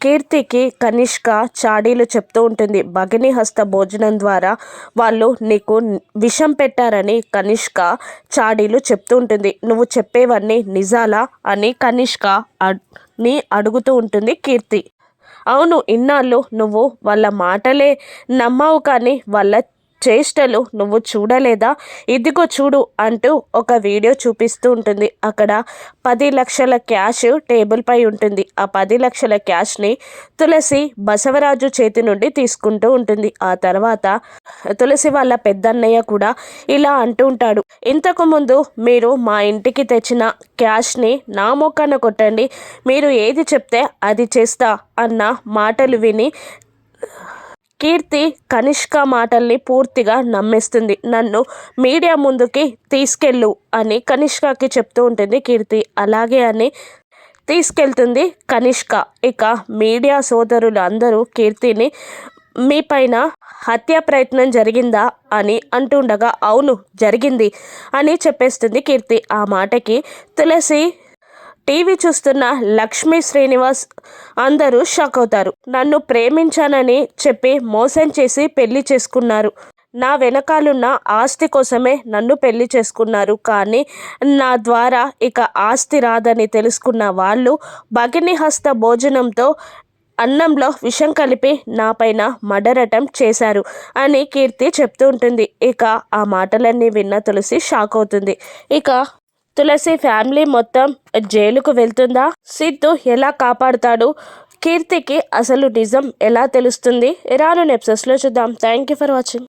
కీర్తికి కనిష్క చాడీలు చెప్తూ ఉంటుంది. భగిని హస్త భోజనం ద్వారా వాళ్ళు నీకు విషం పెట్టారని కనిష్క చాడీలు చెప్తూ ఉంటుంది. నువ్వు చెప్పేవన్నీ నిజాలా అని కనిష్క ని అడుగుతూ ఉంటుంది కీర్తి. అవును ఇన్నాళ్ళు నువ్వు వాళ్ళ మాటలే నమ్మావు కానీ వాళ్ళ చేష్టలు నువ్వు చూడలేదా? ఇదిగో చూడు అంటూ ఒక వీడియో చూపిస్తూ ఉంటుంది. అక్కడ పది లక్షల క్యాష్ టేబుల్ పై ఉంటుంది. ఆ పది లక్షల క్యాష్ని తులసి బసవరాజు చేతి నుండి తీసుకుంటూ ఉంటుంది. ఆ తర్వాత తులసి వాళ్ళ పెద్దన్నయ్య కూడా ఇలా అంటూ ఉంటాడు. ఇంతకు ముందు మీరు మా ఇంటికి తెచ్చిన క్యాష్ని నా మొక్కన కొట్టండి. మీరు ఏది చెప్తే అది చేస్తా అన్న మాటలు విని కీర్తి కనిష్క మాటల్ని పూర్తిగా నమ్మేస్తుంది. నన్ను మీడియా ముందుకి తీసుకెళ్ళు అని కనిష్కకి చెప్తూ ఉంటుంది కీర్తి. అలాగే అని తీసుకెళ్తుంది కనిష్క. ఇక మీడియా సోదరులు అందరూ కీర్తిని మీ పైన హత్య ప్రయత్నం జరిగిందా అని అంటుండగా అవును జరిగింది అని చెప్పేస్తుంది కీర్తి. ఆ మాటకి తులసి టీవీ చూస్తున్న లక్ష్మీ శ్రీనివాస్ అందరూ షాక్ అవుతారు. నన్ను ప్రేమించానని చెప్పి మోసం చేసి పెళ్ళి చేసుకున్నారు. నా వెనకాలన్న ఆస్తి కోసమే నన్ను పెళ్ళి చేసుకున్నారు. కానీ నా ద్వారా ఇక ఆస్తి రాదని తెలుసుకున్న వాళ్ళు భగిని హస్త భోజనంతో అన్నంలో విషం కలిపి నా పైన మర్డర్ అటెంప్ట్ చేశారు అని కీర్తి చెప్తూ ఉంటుంది. ఇక ఆ మాటలన్నీ విన్న తులసి షాక్ అవుతుంది. ఇక తులసి ఫ్యామిలీ మొత్తం జైలుకు వెళ్తుందా? సిద్ధు ఎలా కాపాడుతాడు? కీర్తికి అసలు నిజం ఎలా తెలుస్తుంది? రాను నెప్సెస్లో చూద్దాం. Thank you for watching